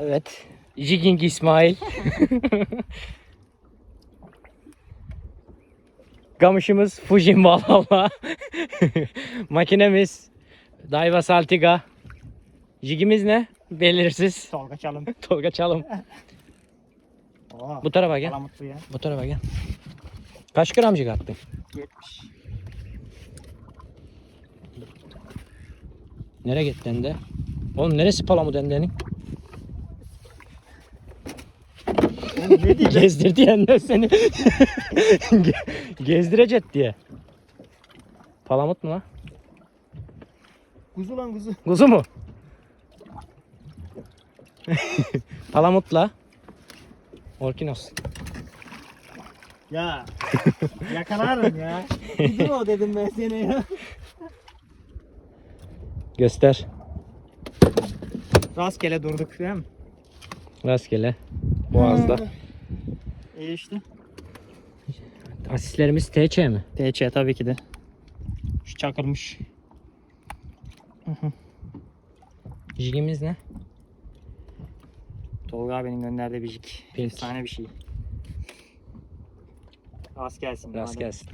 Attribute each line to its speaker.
Speaker 1: Evet. Jigging İsmail. Kamışımız Fujin Valhalla. Makinemiz Daiwa Saltiga. Jigimiz ne? Belirsiz.
Speaker 2: Tolga çalım.
Speaker 1: Tolga Çalım.
Speaker 2: Oo.
Speaker 1: Bu tarafa gel.
Speaker 2: Ya.
Speaker 1: Bu tarafa gel. Kaç gram jig attın?
Speaker 2: 70.
Speaker 1: Nereye gittin de? Oğlum neresi palamut endenin?
Speaker 2: Oğlum ne diyeyim?
Speaker 1: Gezdir diyenler seni. Ge- Gezdirecek diye. Palamut mu lan?
Speaker 2: Kuzu lan kuzu.
Speaker 1: Kuzu mu? Palamutla. Orkinos.
Speaker 2: Ya. Yakalarım ya. Kuzu o dedim ben sana ya.
Speaker 1: Göster.
Speaker 2: Rastgele durduk değil mi?
Speaker 1: Rastgele. Boğaz'da.
Speaker 2: İyi işte.
Speaker 1: Asistlerimiz TC mi?
Speaker 2: TC tabii ki de. Şu çakılmış.
Speaker 1: Jigimiz ne?
Speaker 2: Tolga abinin gönderdiği bir jig.
Speaker 1: Pink.
Speaker 2: Efsane bir şey. Rast gelsin.
Speaker 1: Rast
Speaker 2: madem.
Speaker 1: gelsin.